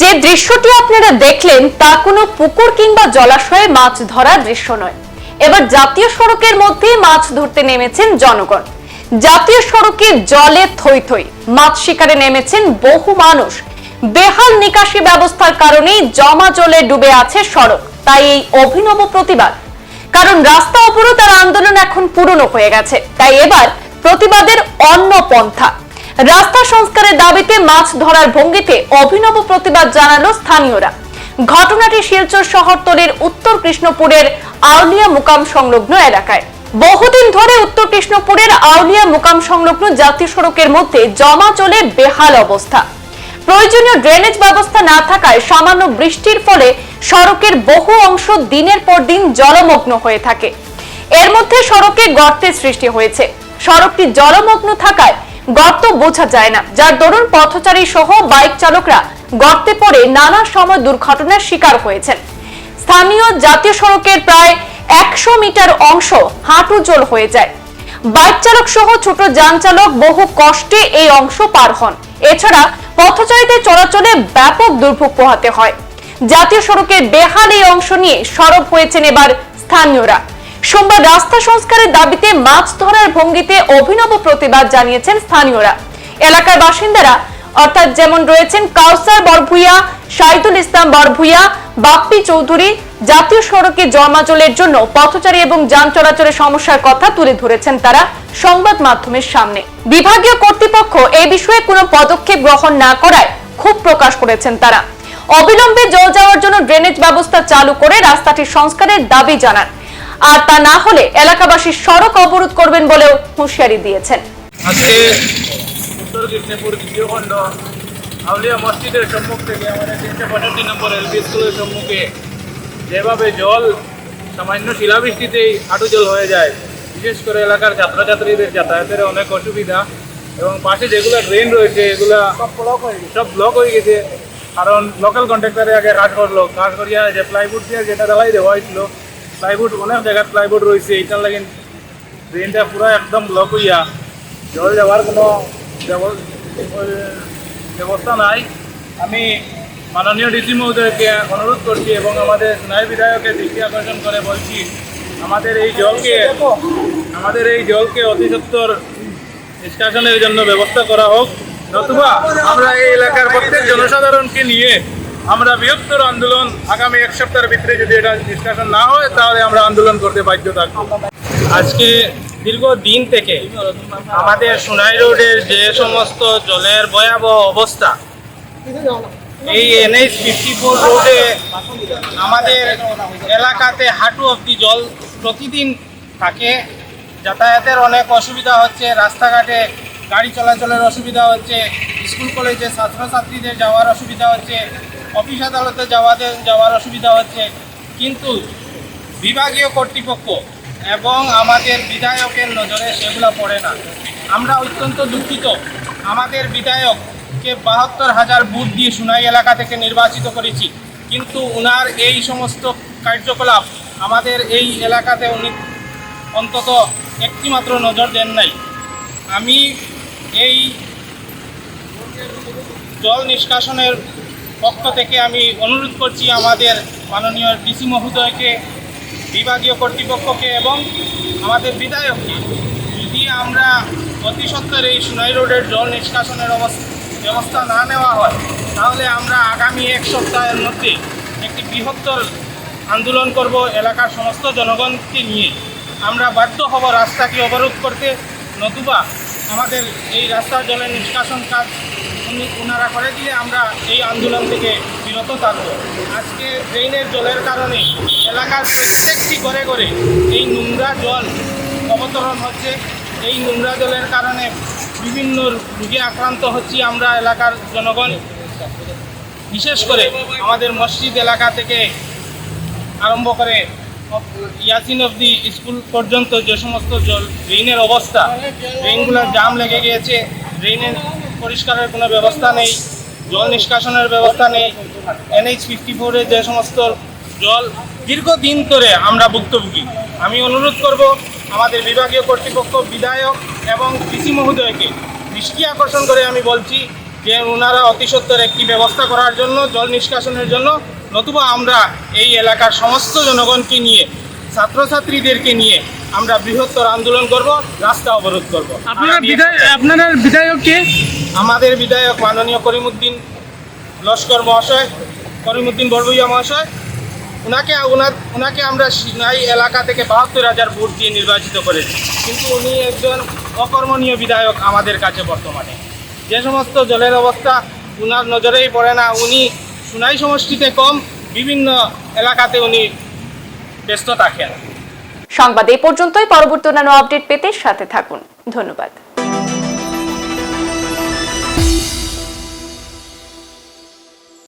যে দৃশ্যটি আপনারা দেখলেন, তা কোনো পুকুর কিংবা জলাশয়ে মাছ ধরার দৃশ্য নয়। এবার জাতীয় সড়কের মধ্যে মাছ ধরতে নেমেছেন জনগণ। জাতীয় সড়কে জলে থই থই মাছ শিকারে নেমেছেন বহু মানুষ। বেহাল নিকাশি ব্যবস্থার কারণেই জমা জলে ডুবে আছে সড়ক। তাই এই অভিনব প্রতিবাদ। কারণ রাস্তা অবরোধ আর আন্দোলন এখন পুরনো হয়ে গেছে। তাই এবার প্রতিবাদের অন্য পন্থা। রাস্তা সংস্কারের দাবিতে মাছ ধরার ভঙ্গিতে অভিনব প্রতিবাদ জানালো স্থানীয়রা। ঘটনাটি শিলচর শহরতলির উত্তর কৃষ্ণপুরের আউলিয়া মুকাম সংলগ্ন এলাকায়। বহুদিন ধরে উত্তর কৃষ্ণপুরের আউলিয়া মুকাম সংলগ্ন জাতীয় সড়কের মধ্যে জমা চলে বেহাল অবস্থা। প্রয়োজনীয় ড্রেনেজ ব্যবস্থা না থাকায় সামান্য বৃষ্টির ফলে সড়কের বহু অংশ দিনের পর দিন জলমগ্ন হয়ে থাকে। এর মধ্যে সড়কে গর্তের সৃষ্টি হয়েছে। সড়কটি জলমগ্ন থাকায় গর্ত বোঝা যায় না। যার দরুন পথচারী সহ বাইক চালকরা গর্তে পড়ে নানা সময় দুর্ঘটনার শিকার হয়েছেন। স্থানীয় জাতীয় সড়কের প্রায় একশো মিটার অংশ হাঁটু জল হয়ে যায়। বাইক চালক সহ ছোট যান চালক বহু কষ্টে এই অংশ পার হন। এছাড়া পথচারীদের চলাচলে ব্যাপক দুর্ভোগ পোহাতে হয়। জাতীয় সড়কের বেহাল এই অংশ নিয়ে সরব হয়েছেন এবার স্থানীয়রা। সোমবার রাস্তা সংস্কারের দাবিতে মাছ ধরার ভঙ্গিতে অভিনব প্রতিবাদ জানিয়েছেন স্থানীয়রা। এলাকার বাসিন্দারা, অর্থাৎ যেমন রয়েছেন কাউসার বরভুইয়া, শাহিদুল ইসলাম বরভুইয়া, বাপ্পি চৌধুরী, জাতীয় সড়কে জমাচলের জন্য পথচারী এবং যান চলাচলের সমস্যার কথা তুলে ধরেছেন তারা সংবাদ মাধ্যমের সামনে। বিভাগীয় কর্তৃপক্ষ এই বিষয়ে কোনো পদক্ষেপ গ্রহণ না করায় ক্ষোভ প্রকাশ করেছেন তারা। অবিলম্বে জল যাওয়ার জন্য ড্রেনেজ ব্যবস্থা চালু করে রাস্তাটি সংস্কারের দাবি জানান। আর তা না হলে এলাকাবাসী সড়ক অবরোধ করবেন বলেও হুঁশিয়ারি দিয়েছেন। আজকে উত্তর কৃষ্ণপুর দ্বিতীয় খণ্ড আউলিয়া মসজিদের সম্মুখ থেকে আমাদের তিনশো পঁয়ষট্টি নম্বর এলপি স্কুলের সম্মুখে যেভাবে জল সামান্য শিলাবৃষ্টিতেই হাঁটু জল হয়ে যায় বিশেষ করে এলাকার ছাত্রছাত্রীদের যাতায়াতের অনেক অসুবিধা এবং পাশে যেগুলো ড্রেন রয়েছে এগুলা সব ব্লক হয়ে গেছে। কারণ লোকাল কন্ট্রাক্টরে আগে কাজ করল কাজ করিয়া যে প্লাইউড দিয়ে যেটা ঢালাই দেওয়া হয়েছিল প্লাইউড অনেক জায়গায় প্লাইউড রয়েছে, এইটার লাগে ড্রেনটা পুরো একদম ব্লক হইয়া জল যাওয়ার কোনো ব্যবস্থা নাই। আমি মাননীয় ডিসি মহোদয়কে অনুরোধ করছি এবং আমাদের স্নায়ু বিধায়কের দৃষ্টি আকর্ষণ করে বলছি, আমাদের এই জলকে, আমাদের এই জলকে অতি নিষ্কাশনের জন্য ব্যবস্থা করা হোক। নতুবা আমরা এই এলাকার প্রত্যেক জনসাধারণকে নিয়ে আমরা বৃহত্তর আন্দোলন আগামী এক সপ্তাহের ভিতরে যদি এটা নিষ্কাশন না হয়, তাহলে আমরা আন্দোলন করতে বাধ্য থাকব। আজকে দীর্ঘ দিন থেকে আমাদের সোনাই রোডের যে সমস্ত জলের ভয়াবহ অবস্থা, এই এনএইচ ফিফটি ফোর রোডে আমাদের এলাকাতে হাঁটু অব্দি জল প্রতিদিন থাকে। যাতায়াতের অনেক অসুবিধা হচ্ছে, রাস্তাঘাটে গাড়ি চলাচলের অসুবিধা হচ্ছে। স্কুল কলেজে ছাত্রছাত্রীদের যাওয়ার অসুবিধা হচ্ছে, অফিস আদালতে যাওয়াদের যাওয়ার অসুবিধা হচ্ছে। কিন্তু বিভাগীয় কর্তৃপক্ষ এবং আমাদের বিধায়কের নজরে সেগুলো পড়ে না। আমরা অত্যন্ত দুঃখিত। আমাদের বিধায়ককে বাহাত্তর হাজার বুথ দিয়ে সুনাই এলাকা থেকে নির্বাচিত করেছি। কিন্তু উনার এই সমস্ত কার্যকলাপ আমাদের এই এলাকাতে উনি অন্তত একটিমাত্র নজর দেন নাই। আমি এই জল নিষ্কাশনের পক্ষ থেকে আমি অনুরোধ করছি আমাদের মাননীয় ডিসি মহোদয়কে, বিভাগীয় কর্তৃপক্ষকে এবং আমাদের বিধায়ককে, যদি আমরা অতি সত্তর এই সোনাই রোডের জল নিষ্কাশনের ব্যবস্থা না নেওয়া হয়, তাহলে আমরা আগামী এক সপ্তাহের মধ্যে একটি বৃহত্তর আন্দোলন করব এলাকার সমস্ত জনগণকে নিয়ে। আমরা বাধ্য হব রাস্তাকে অবরোধ করতে, নতুবা আমাদের এই রাস্তার জলের নিষ্কাশন কাজ উনি- ওনারা করে দিলে আমরা এই আন্দোলন থেকে বিরত থাকব। আজকে ড্রেনের জলের কারণে এলাকার প্রত্যেকটি ঘরে ঘরে এই নোংরা জল অবতরণ হচ্ছে। এই নোংরা জলের কারণে বিভিন্ন রোগে আক্রান্ত হচ্ছি আমরা এলাকার জনগণ। বিশেষ করে আমাদের মসজিদ এলাকা থেকে আরম্ভ করে ইয়াসিন অবধি স্কুল পর্যন্ত যে সমস্ত জল, ড্রেনের অবস্থা, ড্রেনগুলোর জাম লেগে গিয়েছে, ড্রেনের পরিষ্কারের কোনো ব্যবস্থা নেই, জল নিষ্কাশনের ব্যবস্থা নেই, এনএইচ ফিফটি ফোরে যে সমস্ত জল দীর্ঘদিন ধরে আমরা ভুক্তভোগী। আমি অনুরোধ করব আমাদের বিভাগীয় কর্তৃপক্ষ, বিধায়ক এবং ডিসি মহোদয়কে দৃষ্টি আকর্ষণ করে আমি বলছি যে ওনারা অতি সত্বর একটি ব্যবস্থা করার জন্য জল নিষ্কাশনের জন্য নতুবা আমরা এই এলাকার সমস্ত জনগণকে নিয়ে ছাত্রছাত্রীদেরকে নিয়ে আমরা বৃহত্তর আন্দোলন করব রাস্তা অবরোধ করব। আপনারা বিধায়ক আপনারা কে? আমাদের বিধায়ক মাননীয় করিমুদ্দিন লস্কর মহাশয় করিমুদ্দিন বড়বইয়া মহাশয় ওনাকে ওনার ওনাকে আমরা সিনাই এলাকা থেকে বাহাত্তর হাজার ভোট দিয়ে নির্বাচিত করেছি। কিন্তু উনি একজন অকর্মণীয় বিধায়ক আমাদের কাছে বর্তমানে। যে সমস্ত জলের অবস্থা উনার নজরেই পড়ে না, উনি সুনাই সমষ্টিতে কম, বিভিন্ন এলাকাতে উনি ব্যস্ত থাকেন। সংবাদ এই পর্যন্তই, পরবর্তী অন্যান্য আপডেট পেতে সাথে থাকুন। ধন্যবাদ।